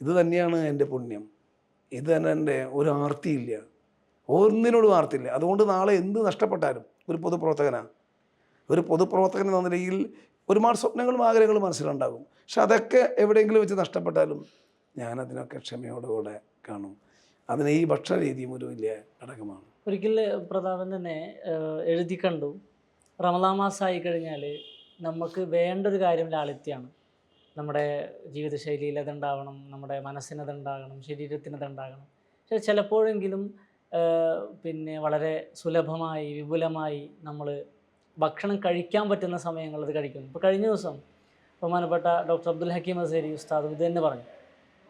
ഇത് തന്നെയാണ് എന്റെ പുണ്യം. ഇത് തന്നെ എന്റെ ഒരു ആർത്തിയില്ല. ഒന്നിനോടും ആർത്തിയില്ല. അതുകൊണ്ട് നാളെ എന്ത് നഷ്ടപ്പെട്ടാലും ഒരു പൊതുപ്രവർത്തകനാണ് ഒരു പൊതുപ്രവർത്തകൻ എന്ന നിലയിൽ ഒരുപാട് സ്വപ്നങ്ങളും ആഗ്രഹങ്ങളും മനസ്സിലുണ്ടാകും. പക്ഷെ അതൊക്കെ എവിടെയെങ്കിലും വെച്ച് നഷ്ടപ്പെട്ടാലും ഞാനതിനൊക്കെ ക്ഷമയോടുകൂടെ കാണും. അതിന് ഈ ഭക്ഷണ രീതിയും ഒരു വലിയ ഘടകമാണ്. ഒരിക്കൽ പ്രതാപൻ തന്നെ എഴുതി കണ്ടു. റമദാ മാസമായി കഴിഞ്ഞാൽ നമുക്ക് വേണ്ട ഒരു കാര്യം ലാളിത്യമാണ്. നമ്മുടെ ജീവിതശൈലിയിൽ അതുണ്ടാവണം നമ്മുടെ മനസ്സിന് അതുണ്ടാകണം ശരീരത്തിന് അതുണ്ടാകണം. പക്ഷെ ചിലപ്പോഴെങ്കിലും പിന്നെ വളരെ സുലഭമായി വിപുലമായി നമ്മൾ ഭക്ഷണം കഴിക്കാൻ പറ്റുന്ന സമയങ്ങൾ അത് കഴിക്കുന്നു. ഇപ്പോൾ കഴിഞ്ഞ ദിവസം ബഹുമാനപ്പെട്ട ഡോക്ടർ അബ്ദുൽ ഹക്കീം അസേരി ഉസ്താദ് ഇത് തന്നെ പറഞ്ഞു.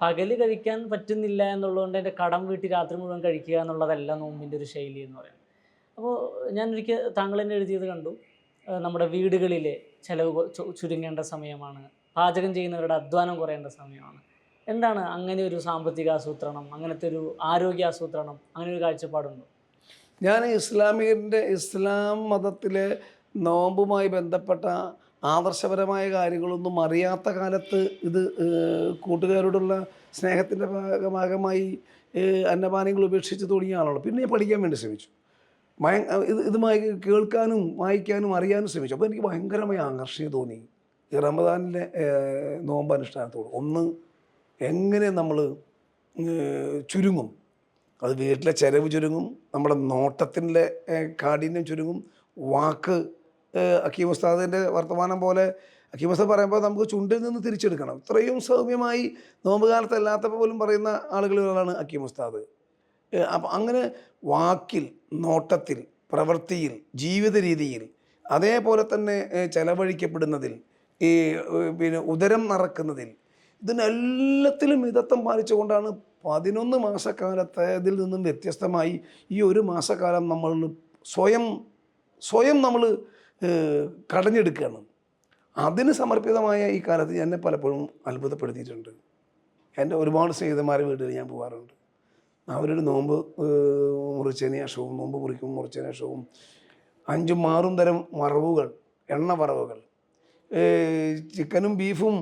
പകൽ കഴിക്കാൻ പറ്റുന്നില്ല എന്നുള്ളതുകൊണ്ട് എന്റെ കടം വീട്ടി രാത്രി മുഴുവൻ കഴിക്കുക എന്നുള്ളതല്ല നോമ്പിന്റെ ഒരു ശൈലി എന്ന് പറയുന്നത്. അപ്പോൾ ഞാനൊരിക്കൽ താങ്കൾ തന്നെ എഴുതിയത് കണ്ടു. നമ്മുടെ വീടുകളിലെ ചിലവ് ചുരുങ്ങേണ്ട സമയമാണ്. പാചകം ചെയ്യുന്നവരുടെ അധ്വാനം കുറയേണ്ട സമയമാണ്. എന്താണ് അങ്ങനെ ഒരു സാമ്പത്തിക ആസൂത്രണം അങ്ങനത്തെ ഒരു ആരോഗ്യ ആസൂത്രണം അങ്ങനെ ഒരു കാഴ്ചപ്പാടുണ്ടോ? ഞാൻ ഇസ്ലാമികന്റെ ഇസ്ലാം മതത്തിലെ നോമ്പുമായി ബന്ധപ്പെട്ട ആദർശപരമായ കാര്യങ്ങളൊന്നും അറിയാത്ത കാലത്ത് ഇത് കൂട്ടുകാരോടുള്ള സ്നേഹത്തിന്റെ ഭാഗ- ഭാഗമായി അന്നപാനങ്ങൾ ഉപേക്ഷിച്ച് തുടങ്ങിയ ആളാണ് പിന്നെ പഠിക്കാൻ വേണ്ടി ശ്രമിച്ചു. ഭയ ഇത് ഇതുമായി കേൾക്കാനും വായിക്കാനും അറിയാനും ശ്രമിച്ചു. അപ്പോൾ എനിക്ക് ഭയങ്കരമായി ആകർഷിച്ച് തോന്നി. ഈ റമദാനിലെ നോമ്പ് അനുഷ്ഠാനത്തോട് ഒന്ന് എങ്ങനെ നമ്മൾ ചുരുങ്ങും. അത് വീട്ടിലെ ചിലവ് ചുരുങ്ങും. നമ്മുടെ നോട്ടത്തിന്റെ കാഠിന്യം ചുരുങ്ങും. വാക്ക് അക്കീം ഉസ്താദിന്റെ വർത്തമാനം പോലെ അക്കീം ഉസ്താദ് പറയുമ്പോൾ നമുക്ക് ചുണ്ടിൽ നിന്ന് തിരിച്ചെടുക്കണം. ഇത്രയും സൗമ്യമായി നോമ്പ് കാലത്ത് അല്ലാത്തപ്പോൾ പോലും പറയുന്ന ആളുകളാണ് അക്കീം ഉസ്താദ്. അപ്പം അങ്ങനെ വാക്കിൽ നോട്ടത്തിൽ പ്രവൃത്തിയിൽ ജീവിത രീതിയിൽ അതേപോലെ തന്നെ ചെലവഴിക്കപ്പെടുന്നതിൽ ഈ പിന്നെ ഉദരം നിറക്കുന്നതിൽ ഇതിനെല്ലാത്തിലും മിതത്വം പാലിച്ചുകൊണ്ടാണ് പതിനൊന്ന് മാസക്കാലത്തേതിൽ നിന്നും വ്യത്യസ്തമായി ഈ ഒരു മാസക്കാലം നമ്മൾ സ്വയം സ്വയം നമ്മൾ കടഞ്ഞെടുക്കുകയാണ്. അതിന് സമർപ്പിതമായ ഈ കാലത്ത് എന്നെ പലപ്പോഴും അത്ഭുതപ്പെടുത്തിയിട്ടുണ്ട്. എന്റെ ഒരുപാട് സ്നേഹിതന്മാരെ വീട്ടിൽ ഞാൻ പോകാറുണ്ട് അവരുടെ നോമ്പ് മുറിച്ചതിന് ശേഷവും നോമ്പ് മുറിക്കും മുറിച്ചതിന് ശേഷവും അഞ്ചും ആറും തരം വറവുകൾ എണ്ണ വറവുകൾ ചിക്കനും ബീഫും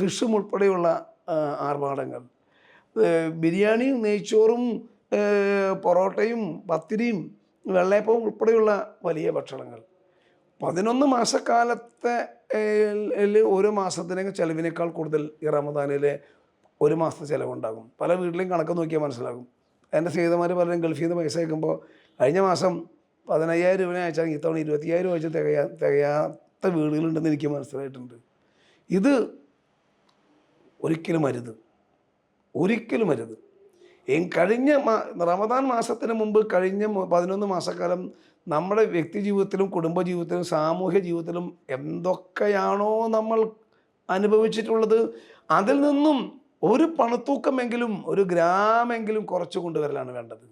ഫിഷും ഉൾപ്പെടെയുള്ള ആർഭാടങ്ങൾ ബിരിയാണിയും നെയ്ച്ചോറും പൊറോട്ടയും പത്തിരിയും വെള്ളയപ്പവും ഉൾപ്പെടെയുള്ള വലിയ ഭക്ഷണങ്ങൾ. പതിനൊന്ന് മാസക്കാലത്തെ ഒരു മാസത്തിനേക്ക് ചിലവിനേക്കാൾ കൂടുതൽ ഈ റമദാനിലെ ഒരു മാസത്തെ ചിലവുണ്ടാകും. പല വീട്ടിലെയും കണക്ക് നോക്കിയാൽ മനസ്സിലാകും. എന്റെ സ്നേഹിതന്മാർ പലരും ഗൾഫിൽ നിന്ന് പൈസ അയക്കുമ്പോൾ കഴിഞ്ഞ മാസം പതിനയ്യായിരം രൂപ അയച്ചാൽ ഇത്തവണ ഇരുപത്തിയായിരം അയച്ച് തികയാ തികയാത്ത വീടുകളുണ്ടെന്ന് എനിക്ക് മനസ്സിലായിട്ടുണ്ട്. ഇത് ഒരിക്കലും അരുത്. ഒരിക്കലും അരുത്. കഴിഞ്ഞ റമദാൻ മാസത്തിന് മുമ്പ് കഴിഞ്ഞ പതിനൊന്ന് മാസക്കാലം നമ്മുടെ വ്യക്തി ജീവിതത്തിലും കുടുംബ ജീവിതത്തിലും സാമൂഹ്യ ജീവിതത്തിലും എന്തൊക്കെയാണോ നമ്മൾ അനുഭവിച്ചിട്ടുള്ളത് അതിൽ നിന്നും ഒരു പണത്തൂക്കമെങ്കിലും ഒരു ഗ്രാമെങ്കിലും കുറച്ച് കൊണ്ടുവരലാണ് വേണ്ടത്.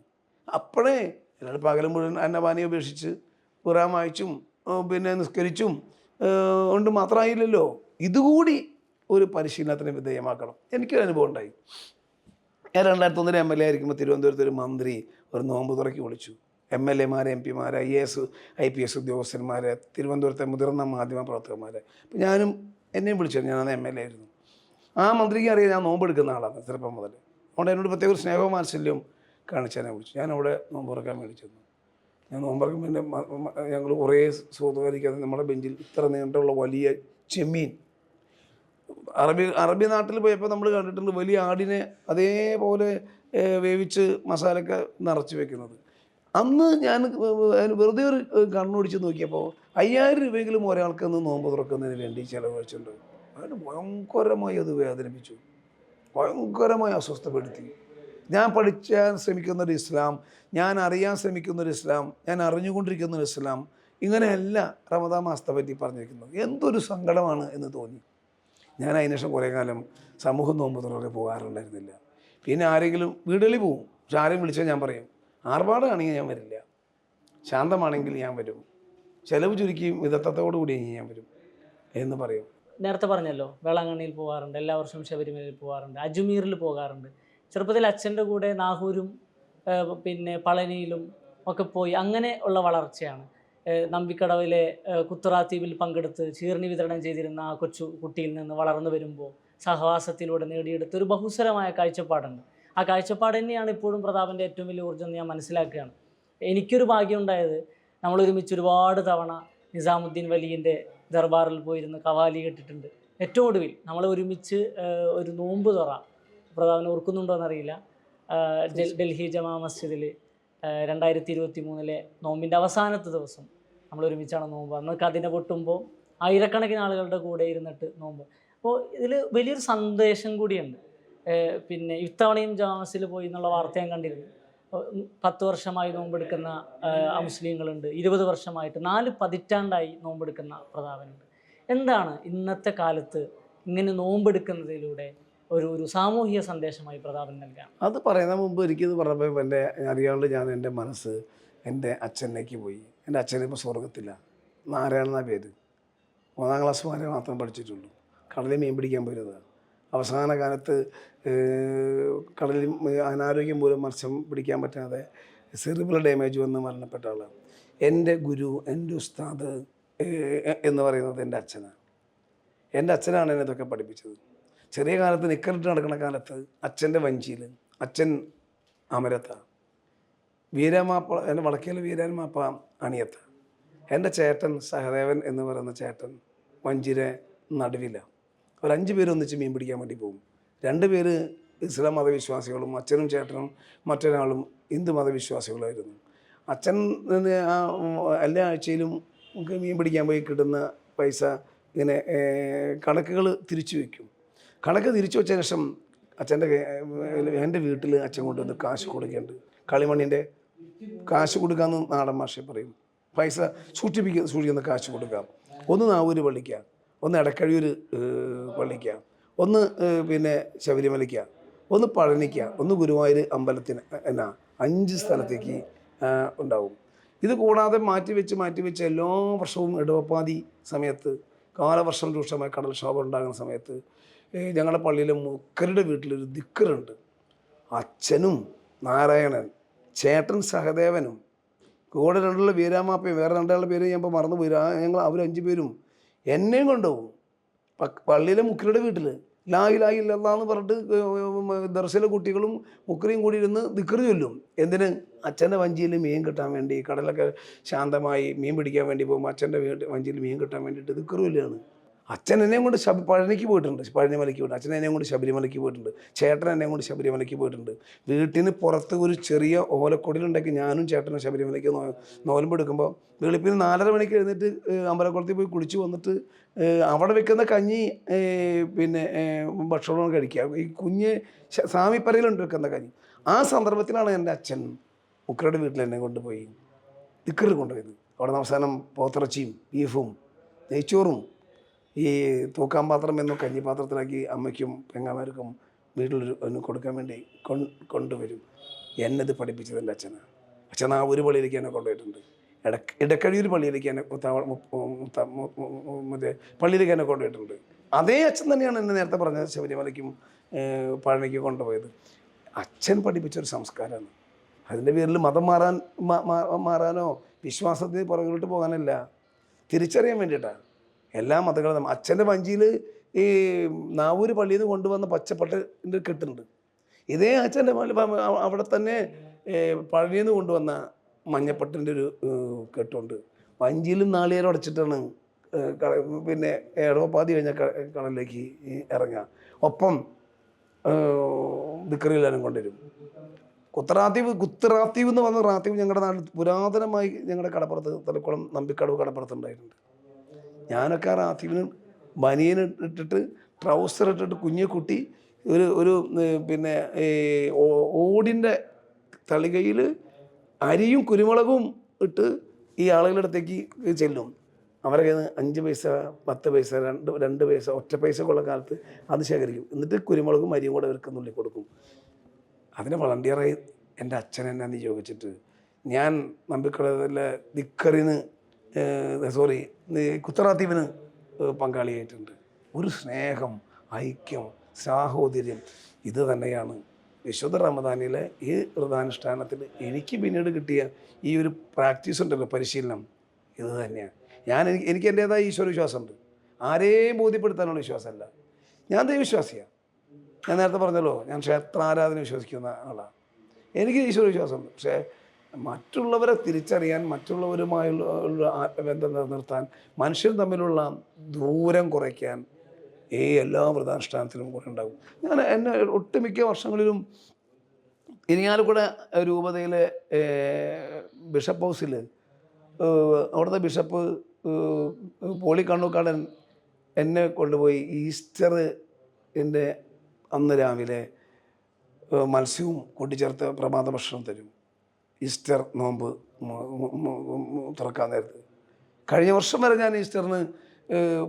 അപ്പോഴേ എല്ലാവരും പകലും മുഴുവൻ അന്നപാനി ഉപേക്ഷിച്ച് ഖുറാൻ വായിച്ചും പിന്നെ നിസ്കരിച്ചും കൊണ്ട് മാത്രമായില്ലല്ലോ. ഇതുകൂടി ഒരു പരിശീലനത്തിന് വിധേയമാക്കണം. എനിക്കൊരു അനുഭവം ഉണ്ടായി. ഞാൻ രണ്ടായിരത്തി ഒന്നിലെ എം എൽ എ ആയിരിക്കുമ്പോൾ തിരുവനന്തപുരത്ത് ഒരു മന്ത്രി ഒരു നോമ്പ് തുറക്കി വിളിച്ചു. എം എൽ എമാർ എം പിമാർ I A S I P S ഉദ്യോഗസ്ഥന്മാർ തിരുവനന്തപുരത്തെ മുതിർന്ന മാധ്യമ പ്രവർത്തകന്മാർ അപ്പം ഞാനും എന്നെയും വിളിച്ചു ഞാനന്ന് എം എൽ എ ആയിരുന്നു. ആ മന്ത്രിക്ക് അറിയാം ഞാൻ നോമ്പ് എടുക്കുന്ന ആളാണ് ചെറുപ്പം മുതൽ. അതുകൊണ്ട് എന്നോട് പ്രത്യേക ഒരു സ്നേഹവും വാത്സല്യവും കാണിച്ചതിനെ വിളിച്ചു. ഞാൻ അവിടെ നോമ്പ് തുറക്കാൻ വേണ്ടി ചെന്നു. ഞാൻ നോമ്പ് തുറക്കുമ്പോൾ എന്റെ ഞങ്ങൾ കുറേ സുഹൃത്തുക്കാരിക്കാതെ നമ്മുടെ ബെഞ്ചിൽ ഇത്ര നീണ്ടുള്ള വലിയ ചെമ്മീൻ. അറബി അറബി നാട്ടിൽ പോയപ്പോൾ നമ്മൾ കണ്ടിട്ടുണ്ട് വലിയ ആടിനെ അതേപോലെ വേവിച്ച് മസാലയൊക്കെ നിറച്ച് വെക്കുന്നത്. അന്ന് ഞാൻ വെറുതെ ഒരു കണ്ണോടിച്ച് നോക്കിയപ്പോൾ അയ്യായിരം രൂപയെങ്കിലും ഒരാൾക്ക് അന്ന് നോമ്പ് തുറക്കുന്നതിന് വേണ്ടി ചിലവഴിച്ചിട്ടുണ്ട്. അതിന് ഭയങ്കരമായി അത് വേദനിപ്പിച്ചു. ഭയങ്കരമായി അസ്വസ്ഥപ്പെടുത്തി. ഞാൻ പഠിക്കാൻ ശ്രമിക്കുന്ന ഒരു ഇസ്ലാം ഞാൻ അറിയാൻ ശ്രമിക്കുന്ന ഒരു ഇസ്ലാം ഞാൻ അറിഞ്ഞുകൊണ്ടിരിക്കുന്ന ഒരു ഇസ്ലാം ഇങ്ങനെയല്ല റമദാ മാസത്തെ പറ്റി പറഞ്ഞിരിക്കുന്നത് എന്തൊരു സങ്കടമാണ് എന്ന് തോന്നി. ഞാൻ അതിനുശേഷം കുറേ കാലം സമൂഹം നോമ്പ് തുറക്കെ പോകാറുണ്ടായിരുന്നില്ല. പിന്നെ ആരെങ്കിലും വീടുകളിൽ പോകും പക്ഷെ ആരെയും വിളിച്ചാൽ ഞാൻ പറയും ആർഭാടാണെങ്കിൽ ഞാൻ വരില്ല. ശാന്തമാണെങ്കിൽ ഞാൻ വരും. ചെലവ് ചുരുക്കി വിദഗ്ധത്തോടു കൂടി ഞാൻ വരും എന്ന് പറയും. നേരത്തെ പറഞ്ഞല്ലോ വേളാങ്കണ്ണിയിൽ പോകാറുണ്ട് എല്ലാ വർഷവും ശബരിമലയിൽ പോകാറുണ്ട് അജ്മീറിൽ പോകാറുണ്ട്. ചെറുപ്പത്തിൽ അച്ഛന്റെ കൂടെ നാഹൂരും പിന്നെ പളനിയിലും ഒക്കെ പോയി അങ്ങനെ ഉള്ള വളർച്ചയാണ്. നമ്പിക്കടവിലെ കുത്തറാത്തീപിൽ പങ്കെടുത്ത് ചീർണി വിതരണം ചെയ്തിരുന്ന ആ കൊച്ചു കുട്ടിയിൽ നിന്ന് വളർന്നു വരുമ്പോൾ സഹവാസത്തിലൂടെ നേടിയെടുത്ത ഒരു ബഹുസ്വരമായ കാഴ്ചപ്പാടുണ്ട്. ആ കാഴ്ചപ്പാട് തന്നെയാണ് ഇപ്പോഴും പ്രതാപന്റെ ഏറ്റവും വലിയ ഊർജം എന്ന് ഞാൻ മനസ്സിലാക്കുകയാണ്. എനിക്കൊരു ഭാഗ്യം ഉണ്ടായത് നമ്മൾ ഒരുമിച്ച് ഒരുപാട് തവണ നിസാമുദ്ദീൻ വലിയിന്റെ ദർബാറിൽ പോയിരുന്ന് കവാലി കേട്ടിട്ടുണ്ട്. ഏറ്റവും ഒടുവിൽ നമ്മൾ ഒരുമിച്ച് ഒരു നോമ്പ് തുറ. പ്രതാപനെ ഓർക്കുന്നുണ്ടോ എന്നറിയില്ല. ഡൽഹി ജമാ മസ്ജിദിൽ രണ്ടായിരത്തി ഇരുപത്തി മൂന്നിലെ നോമ്പിന്റെ അവസാനത്തെ ദിവസം നമ്മൾ ഒരുമിച്ചാണ് നോമ്പ്. അന്ന് കതിനെ പൊട്ടുമ്പോൾ ആയിരക്കണക്കിന് ആളുകളുടെ കൂടെ ഇരുന്നിട്ട് നോമ്പ്. അപ്പോൾ ഇതിൽ വലിയൊരു സന്ദേശം കൂടിയുണ്ട്. പിന്നെ ഇത്തവണയും ജാമസിൽ പോയി എന്നുള്ള വാർത്ത ഞാൻ കണ്ടിരുന്നു. പത്ത് വർഷമായി നോമ്പെടുക്കുന്ന മുസ്ലിങ്ങളുണ്ട് ഇരുപത് വർഷമായിട്ട് നാല് പതിറ്റാണ്ടായി നോമ്പെടുക്കുന്ന പ്രതാപനുണ്ട്. എന്താണ് ഇന്നത്തെ കാലത്ത് ഇങ്ങനെ നോമ്പെടുക്കുന്നതിലൂടെ ഒരു ഒരു സാമൂഹിക സന്ദേശമായി പ്രതാപൻ നൽകാം അത് പറയുന്ന മുമ്പ് എനിക്കിത് പറഞ്ഞപ്പോൾ എന്റെ അറിയാണ്ട് ഞാൻ എന്റെ മനസ്സ് എന്റെ അച്ഛനിലേക്ക് പോയി. എന്റെ അച്ഛനിപ്പോൾ സ്വർഗത്തില്ല നാരായണ പേര്. മൂന്നാം ക്ലാസ് വരെ മാത്രം പഠിച്ചിട്ടുള്ളൂ. കടലിൽ മീൻ പിടിക്കാൻ പോയിരുന്നത്. അവസാന കാലത്ത് കടലിൽ അനാരോഗ്യം മൂലം മത്സ്യം പിടിക്കാൻ പറ്റാതെ സെറിബിൾ ഡാമേജ് വന്ന് മരണപ്പെട്ട ആളാണ് എന്റെ ഗുരു എന്റെ ഉസ്താദ് എന്ന് പറയുന്നത് എന്റെ അച്ഛനാണ് എന്റെ അച്ഛനാണ് എന്നെ ഇതൊക്കെ പഠിപ്പിച്ചത്. ചെറിയ കാലത്ത് നിക്കറിട്ട് നടക്കുന്ന കാലത്ത് അച്ഛന്റെ വഞ്ചിയിൽ അച്ഛൻ അമരത്ത. വീരമാപ്പ എന്റെ വളക്കേൽ വീരമാപ്പ അണിയത്ത. എന്റെ ചേട്ടൻ സഹദേവൻ എന്ന് പറയുന്ന ചേട്ടൻ വഞ്ചിരെ നടുവില. ഒരു അഞ്ച് പേര് ഒന്നിച്ച് മീൻ പിടിക്കാൻ വേണ്ടി പോകും. രണ്ട് പേര് ഇസ്ലാം മതവിശ്വാസികളും അച്ഛനും ചേട്ടനും മറ്റൊരാളും ഹിന്ദു മതവിശ്വാസികളായിരുന്നു. അച്ഛൻ ആ എല്ലാ ആഴ്ചയിലും മീൻ പിടിക്കാൻ പോയി കിട്ടുന്ന പൈസ ഇങ്ങനെ കണക്കുകൾ തിരിച്ചു വയ്ക്കും കണക്ക് തിരിച്ചു വെച്ച ശേഷം അച്ഛന്റെ എന്റെ വീട്ടിൽ അച്ഛൻ കൊണ്ടുവന്ന് കാശ് കൊടുക്കേണ്ടത് കളിമണ്ണിന്റെ കാശ് കൊടുക്കാമെന്ന് നാടൻ ഭാഷയിൽ പറയും. പൈസ സൂക്ഷിപ്പിക്കുന്ന സൂക്ഷിക്കുന്ന കാശ് കൊടുക്കാം. ഒന്ന് നാവൂര് പള്ളിക്കാം ഒന്ന് എടക്കഴിയൂർ പള്ളിക്കാം. ഒന്ന് പിന്നെ ശബരിമലയ്ക്കാണ് ഒന്ന് പഴനിക്കാണ് ഒന്ന് ഗുരുവായൂർ അമ്പലത്തിന് എന്നാ അഞ്ച് സ്ഥലത്തേക്ക് ഉണ്ടാവും. ഇത് കൂടാതെ മാറ്റിവെച്ച് മാറ്റിവെച്ച് എല്ലാ വർഷവും ഇടവപ്പാതി സമയത്ത് കാലവർഷം രൂക്ഷമായ കടൽക്ഷോഭം ഉണ്ടാകുന്ന സമയത്ത് ഞങ്ങളുടെ പള്ളിയിലെ മുക്കരുടെ വീട്ടിലൊരു ദിക്കറുണ്ട്. അച്ഛനും നാരായണൻ ചേട്ടൻ സഹദേവനും കൂടെ രണ്ടുള്ള വീരാമാപ്പയും വേറെ രണ്ടാളുടെ പേര് ഞാൻ ഇപ്പോൾ മറന്നുപോയി ഞങ്ങൾ അവർ അഞ്ച് പേരും എന്നെയും കൊണ്ടുപോകും. പള്ളിയിലെ മുക്കരുടെ വീട്ടിൽ ലായി ലായി പറഞ്ഞിട്ട് ദർശന കുട്ടികളും മുക്കറിയും കൂടി ഇരുന്ന് നിക്കറി ചൊല്ലും. എന്തിന്? അച്ഛന്റെ വഞ്ചിയിൽ മീൻ കിട്ടാൻ വേണ്ടി കടലൊക്കെ ശാന്തമായി മീൻ പിടിക്കാൻ വേണ്ടി പോകുമ്പോൾ അച്ഛന്റെ വഞ്ചിയിൽ മീൻ കിട്ടാൻ വേണ്ടിയിട്ട് നിക്കറി ചൊല്ലുകയാണ്. അച്ഛൻ എന്നെയും കൊണ്ട് ശബ പഴനിക്ക് പോയിട്ടുണ്ട്. പഴനിമലയ്ക്ക് പോയിട്ടുണ്ട്. അച്ഛൻ എന്നെയും കൊണ്ട് ശബരിമലയ്ക്ക് പോയിട്ടുണ്ട്. ചേട്ടൻ എന്നെയും കൊണ്ട് ശബരിമലയ്ക്ക് പോയിട്ടുണ്ട്. വീട്ടിന് പുറത്ത് ഒരു ചെറിയ ഓലക്കൊടിലുണ്ടാക്കി ഞാനും ചേട്ടനും ശബരിമലയ്ക്ക് നോ നോലമ്പെടുക്കുമ്പോൾ വെളുപ്പിന് നാലര മണിക്ക് എഴുന്നേറ്റ് അമ്പലക്കുളത്തിൽ പോയി കുളിച്ച് വന്നിട്ട് അവിടെ വെക്കുന്ന കഞ്ഞി പിന്നെ ഭക്ഷണം കഴിക്കുക. ഈ കുഞ്ഞ് സ്വാമിപ്പരയിലുണ്ട് വെക്കുന്ന കഞ്ഞി. ആ സന്ദർഭത്തിലാണ് എന്റെ അച്ഛൻ ഉക്രയുടെ വീട്ടിൽ എന്നെ കൊണ്ടുപോയി ദിക്കറ് കൊണ്ടുപോയത്. അവിടെ അവസാനം പോത്തിറച്ചിയും ബീഫും നെയ്ച്ചോറും ഈ തൂക്കാൻ പാത്രം എന്നും കഞ്ഞിപ്പാത്രത്തിലാക്കി അമ്മയ്ക്കും പെങ്ങാമാർക്കും വീട്ടിലൊരു ഒന്ന് കൊടുക്കാൻ വേണ്ടി കൊണ്ടുവരും. എന്നത് പഠിപ്പിച്ചത് എന്റെ അച്ഛനാണ് അച്ഛൻ ആ ഒരു പള്ളിയിലേക്ക് എന്നെ കൊണ്ടുപോയിട്ടുണ്ട്. ഇട ഇടക്കഴിയൂർ പള്ളിയിലേക്ക് എന്നെ മറ്റേ പള്ളിയിലേക്ക് എന്നെ കൊണ്ടുപോയിട്ടുണ്ട്. അതേ അച്ഛൻ തന്നെയാണ് എന്നെ നേരത്തെ പറഞ്ഞത് ശബരിമലയ്ക്കും പഴനിക്കും കൊണ്ടുപോയത്. അച്ഛൻ പഠിപ്പിച്ചൊരു സംസ്കാരമാണ്. അതിന്റെ പേരിൽ മതം മാറാൻ മാറാനോ വിശ്വാസത്തിന് പുറകിലോട്ട് പോകാനല്ല. തിരിച്ചറിയാൻ വേണ്ടിയിട്ടാണ്. എല്ലാ മതങ്ങളും അച്ഛന്റെ വഞ്ചിയിൽ ഈ നാവൂര് പള്ളിയിൽ നിന്ന് കൊണ്ടുവന്ന പച്ചപ്പട്ടിന്റെ കെട്ടുണ്ട് ഇതേ അച്ഛന്റെ അവിടെ തന്നെ പഴനിയിൽ നിന്ന് കൊണ്ടുവന്ന മഞ്ഞപ്പട്ടിന്റെ ഒരു കെട്ടുണ്ട്. വഞ്ചിയിലും നാളികേരം അടച്ചിട്ടാണ് പിന്നെ ഏഴോപാതി കഴിഞ്ഞ കടലിലേക്ക് ഇറങ്ങുക. ഒപ്പം ദിക്കറിയില്ലാനും കൊണ്ടുവരും. കുത്തറാത്തീവ് കുത്തറാത്തീവ് എന്ന് പറഞ്ഞ റാത്തീവ് ഞങ്ങളുടെ നാട്ടിൽ പുരാതനമായി ഞങ്ങളുടെ കടപ്പുറത്ത് തലക്കുളം നമ്പിക്കടവ് കടപ്പുറത്തുണ്ടായിട്ടുണ്ട് ഞാനൊക്കെ ആ റാത്തീവിന് ബനിയൻ ഇട്ടിട്ട് ട്രൗസർ ഇട്ടിട്ട് കുഞ്ഞു കുട്ടി ഒരു ഒരു പിന്നെ ഓടിന്റെ തളികയിൽ അരിയും കുരുമുളകും ഇട്ട് ഈ ആളുകളുടെ അടുത്തേക്ക് ചെല്ലും. അവരൊക്കെ അഞ്ച് പൈസ പത്ത് പൈസ രണ്ട് രണ്ട് പൈസ ഒറ്റ പൈസ ഉള്ള കാലത്ത് അത് ശേഖരിക്കും. എന്നിട്ട് കുരുമുളകും അരിയും കൂടെ അവർക്ക് നുള്ളി കൊടുക്കും. അതിന് വളണ്ടിയറായി എന്റെ അച്ഛൻ എന്നെ നിയോഗിച്ചിട്ട് ഞാൻ നമ്പിക്കുള്ള ദിക്കറിന് സോറി കുത്തറാത്തീവിന് പങ്കാളിയായിട്ടുണ്ട്. ഒരു സ്നേഹം ഐക്യം സാഹോദര്യം ഇത് തന്നെയാണ്. വിശുദ്ധ റമദാനിലെ ഈ വ്രതാനുഷ്ഠാനത്തിൽ എനിക്ക് പിന്നീട് കിട്ടിയ ഈ ഒരു പ്രാക്ടീസ് ഉണ്ടല്ലോ പരിശീലനം ഇത് തന്നെയാണ്. ഞാൻ എനിക്ക് എനിക്ക് എന്റേതായ ഈശ്വര വിശ്വാസമുണ്ട് ആരെയും ബോധ്യപ്പെടുത്താനുള്ള വിശ്വാസമല്ല. ഞാൻ ദൈവവിശ്വാസിയാണ്. ഞാൻ നേരത്തെ പറഞ്ഞല്ലോ ഞാൻ ക്ഷേത്രാരാധന വിശ്വസിക്കുന്ന ആളാണ്. എനിക്ക് ഈശ്വര വിശ്വാസമുണ്ട് പക്ഷേ മറ്റുള്ളവരെ തിരിച്ചറിയാൻ മറ്റുള്ളവരുമായുള്ള ആത്മബന്ധം നിലനിർത്താൻ മനുഷ്യർ തമ്മിലുള്ള ദൂരം കുറയ്ക്കാൻ ഈ എല്ലാ വ്രതാനുഷ്ഠാനത്തിലും കൂടെ ഉണ്ടാകും. ഞാൻ എന്നെ ഒട്ടുമിക്ക വർഷങ്ങളിലും ഇനിയാലക്കുട രൂപതയിലെ ബിഷപ്പ് ഹൗസിൽ അവിടുത്തെ ബിഷപ്പ് പോളി കണ്ണൂക്കാടൻ എന്നെ കൊണ്ടുപോയി ഈസ്റ്റർ എന്റെ അന്ന് രാവിലെ മത്സ്യവും കൂട്ടിച്ചേർത്ത് പ്രഭാത ഭക്ഷണം തരും. ഈസ്റ്റർ നോമ്പ് തുറക്കാൻ നേരത്ത്. കഴിഞ്ഞ വർഷം വരെ ഞാൻ ഈസ്റ്ററിന്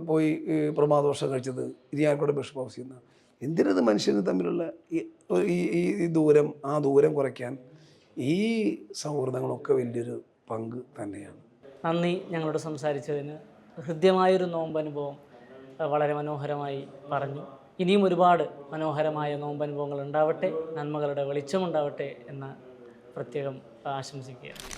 പോയി പ്രമാദോഷം കഴിച്ചത് ഇത് ഞാൻ കൂടെ ബിഷപ്പ് ഹൗസിൽ നിന്ന്. എന്തിനത് മനുഷ്യന് തമ്മിലുള്ള ഈ ഈ- ദൂരം ആ ദൂരം കുറയ്ക്കാൻ ഈ സൗഹൃദങ്ങളൊക്കെ വലിയൊരു പങ്ക് തന്നെയാണ്. നന്ദി ഞങ്ങളോട് സംസാരിച്ചതിന്. ഹൃദ്യമായൊരു നോമ്പനുഭവം വളരെ മനോഹരമായി പറഞ്ഞു. ഇനിയും ഒരുപാട് മനോഹരമായ നോമ്പനുഭവങ്ങൾ ഉണ്ടാവട്ടെ നന്മകളുടെ വെളിച്ചമുണ്ടാവട്ടെ എന്ന പ്രത്യേകം ആശംസിക്കുകയാണ്